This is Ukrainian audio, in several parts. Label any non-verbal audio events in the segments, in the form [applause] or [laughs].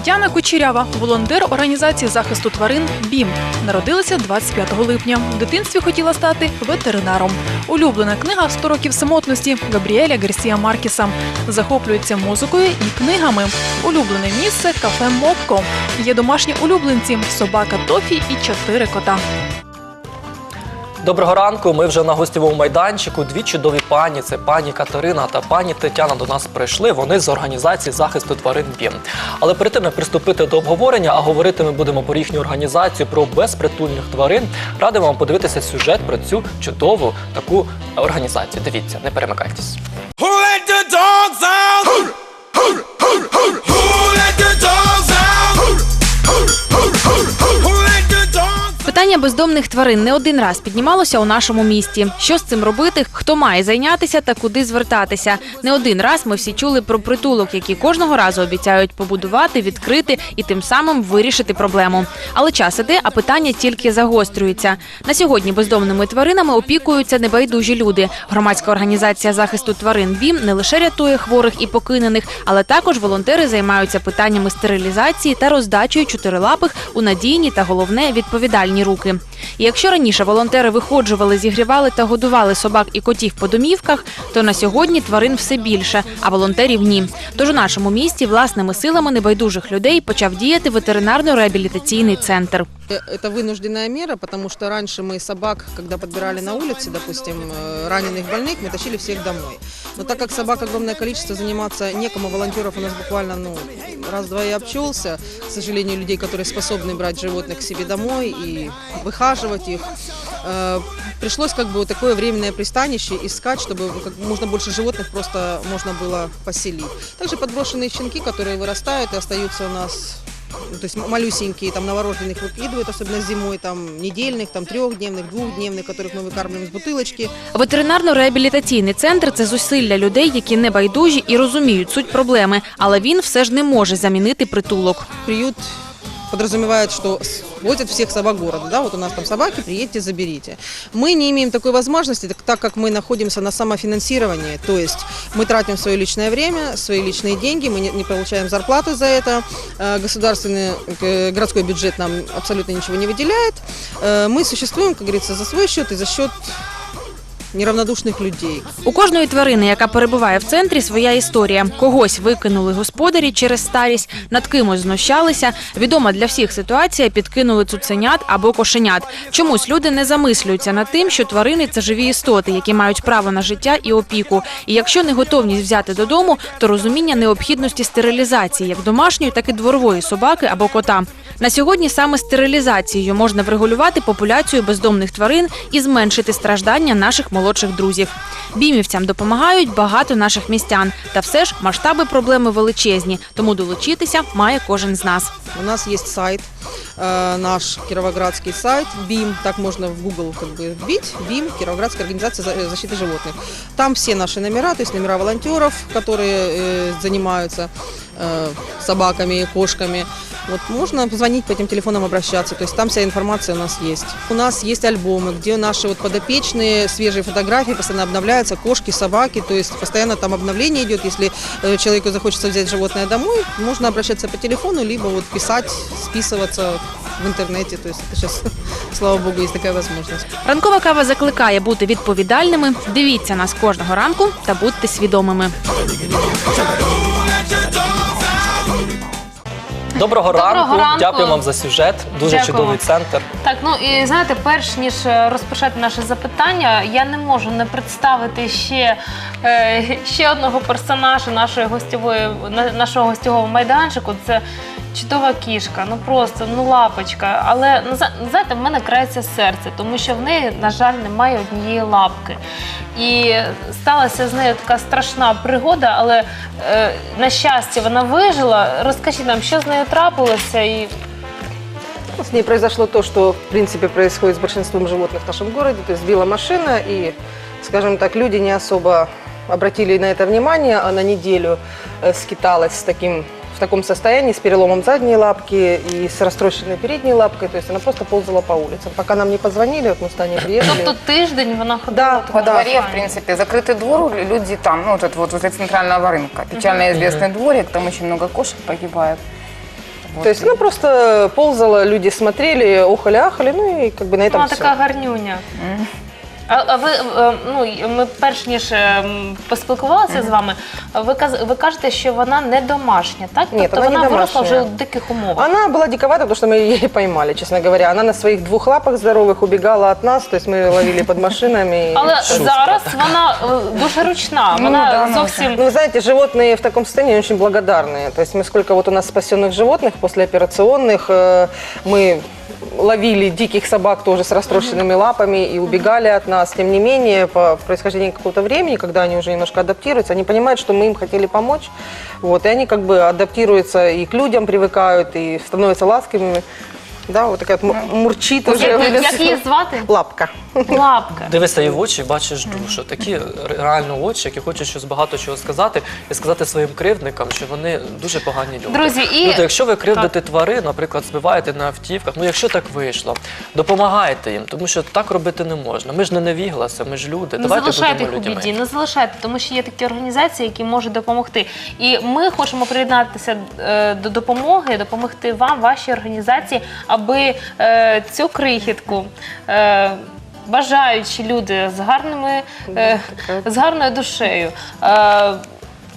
Тетяна Кучерява, волонтер організації захисту тварин БІМ. Народилася 25 липня. В дитинстві хотіла стати ветеринаром. Улюблена книга «100 років самотності Габріеля Гарсія Маркіса. Захоплюється музикою і книгами. Улюблене місце кафе Мопко. Є домашні улюбленці собака Тофі і чотири кота. Доброго ранку. Ми вже на гостєвому майданчику. Дві чудові пані. Це пані Катерина та пані Тетяна до нас прийшли. Вони з організації захисту тварин БІМ. Але перед тим як приступити до обговорення, а говорити ми будемо про їхню організацію про безпритульних тварин. Радимо вам подивитися сюжет про цю чудову таку організацію. Дивіться, не перемикайтесь. Who let the dogs out? Питання бездомних тварин не один раз піднімалося у нашому місті. Що з цим робити, хто має зайнятися та куди звертатися? Не один раз ми всі чули про притулок, які кожного разу обіцяють побудувати, відкрити і тим самим вирішити проблему. Але час іде, а питання тільки загострюється. На сьогодні бездомними тваринами опікуються небайдужі люди. Громадська організація захисту тварин БІМ не лише рятує хворих і покинених, але також волонтери займаються питаннями стерилізації та роздачею чотирилапих у надійні та головне відповідальні руки. І якщо раніше волонтери виходжували, зігрівали та годували собак і котів по домівках, то на сьогодні тварин все більше, а волонтерів ні. Тож у нашому місті власними силами небайдужих людей почав діяти ветеринарно-реабілітаційний центр. Это вынужденная мера, потому что раньше мы собак, когда подбирали на улице, допустим, э, раненых, больных, мы тащили всех домой. Но так как собак огромное количество, заниматься некому, волонтеров у нас буквально ну, раз-два и обчелся. К сожалению, людей, которые способны брать животных к себе домой и выхаживать их. Э, Пришлось как бы такое временное пристанище искать, чтобы как можно больше животных просто можно было поселить. Также подброшенные щенки, которые вырастают и остаются у нас ну, то есть малюсенькие, там новорожденных выкидывают, особенно зимой, там недельных, там трехдневных, двухдневных, которых мы выкармливаем с бутылочки. Ветеринарно-реабілітаційний центр це зусилля людей, які не байдужі і розуміють суть проблеми, але він все ж не може замінити притулок. Приют подразумевает, что с- возят всех собак города, да, вот у нас там собаки, приедьте, заберите. Мы не имеем такой возможности, так, так как мы находимся на самофинансировании, то есть мы тратим свое личное время, свои личные деньги, мы не, не получаем зарплату за это, Э, государственный, э, городской бюджет нам абсолютно ничего не выделяет, Э, мы существуем, как говорится, за свой счет и за счет неравнодушных людей. У кожної тварини, яка перебуває в центрі, своя історія. Когось викинули господарі через старість, над кимось знущалися. Відома для всіх ситуація підкинули цуценят або кошенят. Чомусь люди не замислюються над тим, що тварини це живі істоти, які мають право на життя і опіку. І якщо не готовність взяти додому, то розуміння необхідності стерилізації як домашньої, так і дворової собаки або кота. На сьогодні саме стерилізацією можна врегулювати популяцію бездомних тварин і зменшити страждання наших молодших друзів. Бімівцям допомагають багато наших містян, та все ж масштаби проблеми величезні, тому долучитися має кожен з нас. У нас есть сайт, э, наш кировоградский сайт, БИМ, так можно в Google как бы вбить, БИМ, Кировоградская организация за- э, защиты животных. Там все наши номера, то есть номера волонтеров, которые э, занимаются э, собаками и кошками. Вот можно позвонить по этим телефонам, обращаться, то есть там вся информация у нас есть. У нас есть альбомы, где наши вот подопечные, свежие фотографии постоянно обновляются, кошки, собаки, то есть постоянно там обновление идет. Если э, человеку захочется взять животное домой, можно обращаться по телефону, либо вот писать, списываться в интернете. То есть это сейчас, [laughs] слава богу, есть такая возможность. Ранкова кава закликає бути відповідальними. Дивіться нас кожного ранку та будьте свідомими. Доброго, Доброго ранку. ранку. Дякую вам за сюжет. Дуже Дякую. чудовий центр. Так, ну і знаєте, перш ніж е, розпочати наше запитання, я не можу не представити ще, е, ще одного персонажа нашої гостєвої на- нашого гостєвого майданчику. Це чудова кішка, ну просто ну лапочка. Але ну, зна- знаєте, в мене крається серце, тому що в неї, на жаль, немає однієї лапки. І сталася з нею така страшна пригода, але е, на щастя вона вижила. Розкажіть нам, що з нею трапилося і Ну, С ней произошло то, что, в принципе, происходит с большинством животных в нашем городе. То есть сбила машина, и, скажем так, люди не особо обратили на это внимание. Она неделю э, скиталась с таким в таком состоянии, с переломом задней лапки и с растрощенной передней лапкой. То есть она просто ползала по улицам. Пока нам не позвонили, вот мы с Таней [coughs] приехали. тобто тиждень вона ходила Да, Во такому дворе, в принципе, закрытый двор, люди там, ну, вот это вот возле центрального рынка. Печально известный дворик, там очень много кошек погибает. Вот. То есть она просто ползала, люди смотрели, охали-ахали, ну и как бы на этом Вона все. така гарнюня. А, а ви е, ну й- ми перш ніж е, м, поспілкувалися з вами, ви каз- ви кажете, що вона не домашня, так? Ні, тобто вона не вона виросла вже домашня. у диких умовах. Она была диковата, потому что мы ее поймали, [laughs] честно говоря. Она на своих двух лапах здоровых убегала от нас, то есть мы ловили под машинами. и- Але зараз вона е, дуже ручна. Ну, Вона да, ну, зовсім Ну, вы знаете, животные в таком состоянии очень благодарные. То есть мы сколько вот у нас спасенных животных послеоперационных, э, мы ловили диких собак тоже с растрощенными лапами и убегали от нас. Тем не менее, по происхождению какого-то времени, когда они уже немножко адаптируются, они понимают, что мы им хотели помочь. Вот, и они как бы адаптируются и к людям привыкают, и становятся ласковыми. Да, вот такая вот м- мурчит уже. як, як її звати? Лапка. Лапка. Дивишся їй в очі і бачиш душу. Такі ре- реально очі, які хочуть щось багато чого сказати, і сказати своїм кривдникам, що вони дуже погані люди. Друзі, і- Люди, якщо ви кривдите тварин, наприклад, збиваєте на автівках, ну якщо так вийшло, допомагайте їм, тому що так робити не можна. Ми ж не невігласи, ми ж люди. Не Давайте залишайте будемо їх у людьми. біді, не залишайте, тому що є такі організації, які можуть допомогти. І ми хочемо приєднатися е, до допомоги, допомогти вам, вашій організації, аби е, цю крихітку. Е, Бажаючі люди з гарними е, з гарною душею е,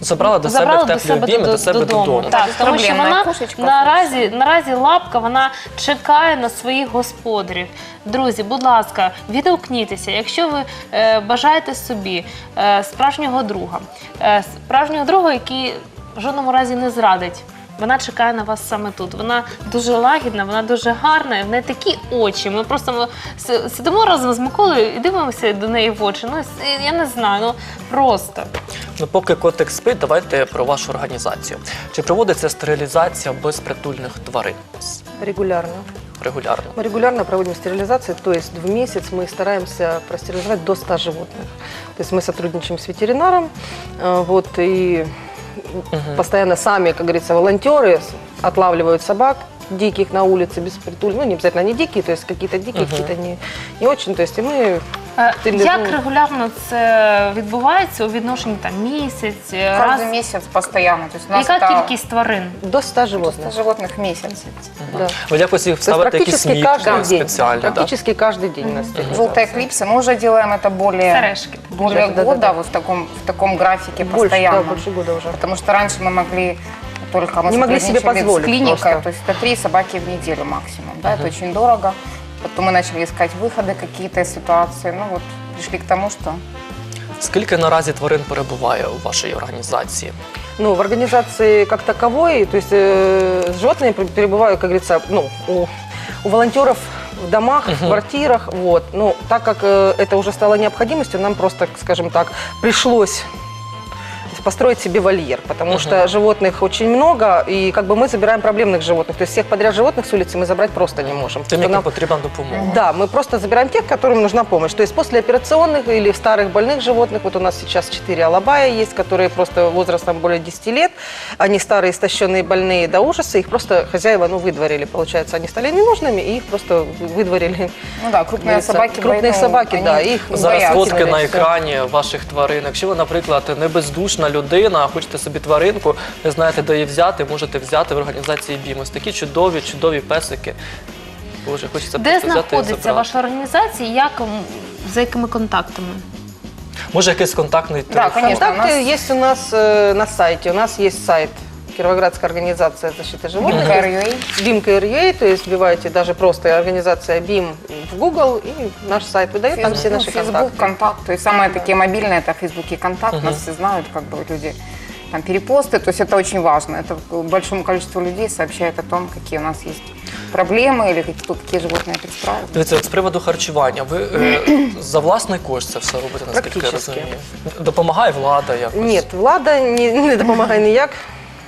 Забрали до забрали себе в теплі обійми, до- до себе додому. додому. Так, тому що Проблемна вона кошечка. наразі, наразі лапка вона чекає на своїх господарів. Друзі, будь ласка, відгукніться, якщо ви е, бажаєте собі е, справжнього друга, е, справжнього друга, який в жодному разі не зрадить. Вона чекає на вас саме тут. Вона дуже лагідна, вона дуже гарна, і в неї такі очі. Ми просто ми си- сидимо разом з Миколою і дивимося до неї в очі. Ну с- я не знаю, ну просто. Ну, поки котик спить, давайте про вашу організацію. Чи проводиться стерилізація безпритульних тварин Регулярно. регулярно? Мы регулярно проводим стерилизацию, то есть в месяц мы стараемся простерилизовать до 100 животных. То есть мы сотрудничаем с ветеринаром, э, вот, и постоянно сами, как говорится, волонтеры с- отлавливают собак диких на улице, беспритульных, ну, не обязательно они дикие, то есть какие-то дикие, какие-то не, не очень, то есть и мы Е, Стерилізуємо. Як регулярно це відбувається у відношенні там місяць, е, раз? Каждый месяц постоянно. То есть у нас Яка это кількість тварин? до 100 животных. 100 животных в месяц. Да. Ви якось їх То есть ставите якісь практически каждый мітки день. спеціальні, да? Практически каждый день у нас стерилизация. Желтая клипса, мы уже делаем это более, Сережки. более Да, да, да, года, да. вот в таком, в таком графике Больше, постоянно. да, больше года уже. Потому что раньше мы могли только мы Не могли себе сотрудничали позволить с клиникой, просто. то есть это три собаки в неделю максимум, да, это очень дорого. Потом мы начали искать выходы какие-то из ситуации, ну вот пришли к тому, что Скільки наразі тварин перебуває у вашій організації? Ну, в организации как таковой, то есть э, животные пер- перебывают, как говорится, ну, у, у волонтеров в домах, в квартирах, вот. Ну, так как э, это уже стало необходимостью, нам просто, скажем так, пришлось построить себе вольер, потому что животных очень много, и как бы мы забираем проблемных животных. То есть всех подряд животных с улицы мы забрать просто не можем. Тим, То яким нам- потрібна допомога. да, мы просто забираем тех, которым нужна помощь. То есть после операционных или старых больных животных, вот у нас сейчас 4 алабая есть, которые просто возрастом более 10 лет, они старые, истощенные, больные до ужаса, их просто хозяева, ну, выдворили, получается, они стали ненужными, и их просто выдворили. ну да, крупные собаки, крупные собаки, да, их Зараз фотки на да. екрані ваших тварин. Якщо ви, наприклад, не бездушна людина, хочете собі тваринку, не знаєте, де її взяти, можете взяти в організації БІМ. Ось такі чудові, чудові песики. Боже, хочеться Де просто взяти і знаходиться забрати. ваша організація? Як м, за якими контактами? Може, якийсь контактний телефон? конечно. у Контакты нас- есть у нас э, на сайте. У нас есть сайт Кировоградская организация защиты животных. BIM.RUA. BIM.RUA, то есть вбиваете даже просто организация BIM в Google и наш сайт выдает там все Ну, наши Facebook, контакты. контакт. То есть самые такие мобильные, это Facebook и контакт. Нас все знают, как бы люди там перепосты. То есть это очень важно. Это большому количеству людей сообщает о том, какие у нас есть проблемы или какие, какие животные представлены. Дивіться, от з приводу харчування. Ви е, за власний кошт це все робите, наскільки я Практически. розумію. Допомагає влада якось? Нет, Влада не, не [laughs] допомагає ніяк.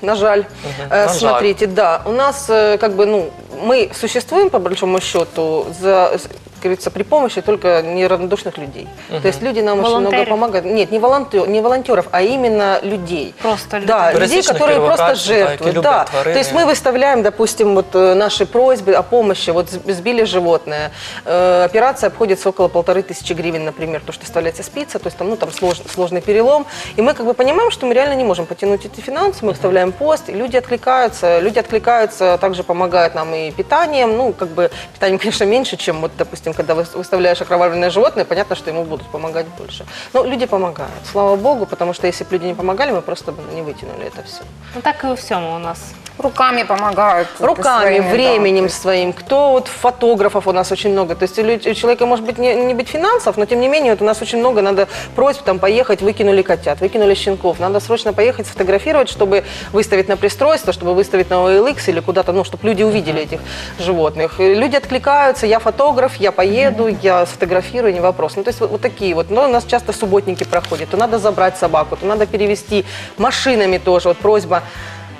На жаль. Мгм. Э, На жаль. Смотрите, да, у нас э, как бы, ну, мы существуем по большому счету за как говорится, при помощи только неравнодушных людей. То есть люди нам очень много помогают. Нет, не, волонтер, не волонтеров, а именно людей. Просто люди. Да, людей, которые просто жертвуют. Да. тварин. То есть мы выставляем, допустим, вот э, наши просьбы о помощи. Вот сбили животное. Э, Операция обходится около полторы тысячи гривен, например, то, что вставляется спица, то есть там, ну, там слож- сложный перелом. И мы как бы понимаем, что мы реально не можем потянуть эти финансы, мы вставляем пост, и люди откликаются. Люди откликаются, также помогают нам и питанием. Ну, как бы питанием, [laughs] конечно, меньше, чем, вот, допустим, когда вы выставляешь окровавленное животное, понятно, что ему будут помогать больше. Но люди помогают, слава богу, потому что если бы люди не помогали, мы просто бы не вытянули это все. Ну так і у всьому у нас. Руками помогают. Руками, своими, да, временем есть своим. Кто вот фотографов у нас очень много. То есть у человека может быть не, не быть финансов, но тем не менее вот у нас очень много надо просьб там поехать, выкинули котят, выкинули щенков. Надо срочно поехать сфотографировать, чтобы выставить на пристройство, чтобы выставить на OLX или куда-то, ну, чтобы люди увидели этих животных. И люди откликаются, я фотограф, я поеду, я сфотографирую, не вопрос. Ну, то есть вот, вот такие вот. Но у нас часто субботники проходят. То надо забрать собаку, то надо перевести машинами тоже. Вот просьба.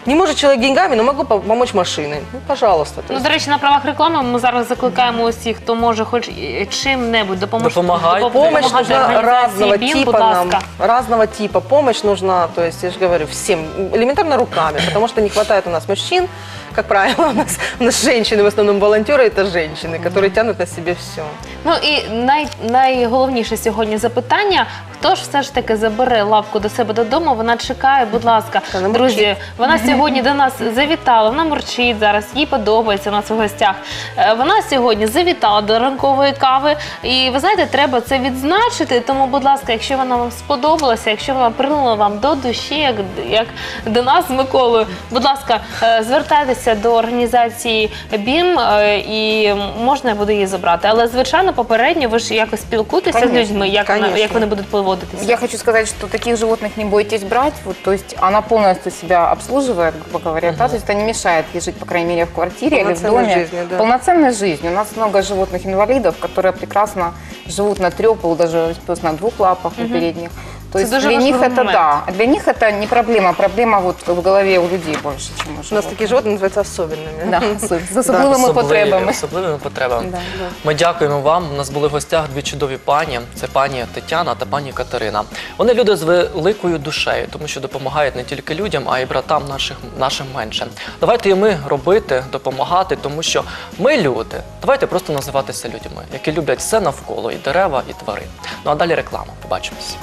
Не может человек деньгами, но могу допомогти помочь машиной. Ну, пожалуйста. Ну, до речі, на правах реклами ми зараз закликаємо усіх, хто може хоч чим-небудь допомогти. Допомагайте. Помощь допомагати нужна організації разного БІМ, типа нам, ласка. разного типа. Помощь нужна, то есть, я же говорю, всем. Элементарно руками, потому что не хватает у нас мужчин Как правило, у нас, у нас женщины, в основном волонтеры, это женщины, которые тянут на себе все. Ну і най, найголовніше сьогодні запитання: хто ж все ж таки забере лапку до себе додому? Вона чекає, будь ласка, Вона друзі. мурчить. Вона сьогодні до нас завітала. Вона мурчить зараз, їй подобається у нас у гостях. Е, Вона сьогодні завітала до ранкової кави. І ви знаєте, треба це відзначити. Тому, будь ласка, якщо вона вам сподобалася, якщо вона прилила вам до душі, як, як до нас з Миколою, будь ласка, е, звертайтеся до організації БІМ е, і можна буде її забрати. Але звичайно, попередньо ви ж якось спілкуєтеся з Конечно, людьми, як, вона- конечно. як вони будуть поводитися. Я хочу сказать, что таких животных не бойтесь брать. Вот, то есть она полностью себя обслуживает, грубо говоря. да, то есть это не мешает ей жить, по крайней мере, в квартире или в Полноценной доме. жизнью, да. Полноценной жизнью. У нас много животных-инвалидов, которые прекрасно живут на трех, или даже плюс на двух лапах на передних. То Это есть даже для них важный это момент. да. Для них это не проблема. Проблема вот в голове у людей больше, чем у У нас животных. такие животные называются особенными. Да, з особливими [laughs] потребами. особливими потребами. Да, да. Ми дякуємо вам. У нас були в гостях дві чудові пані. Це пані Тетяна та пані Катерина. Вони люди з великою душею, тому що допомагають не тільки людям, а й братам наших нашим менше. Давайте і ми робити, допомагати, тому що ми люди. Давайте просто називатися людьми, які люблять все навколо, і дерева, і тварин. Ну а далі реклама. Побачимось.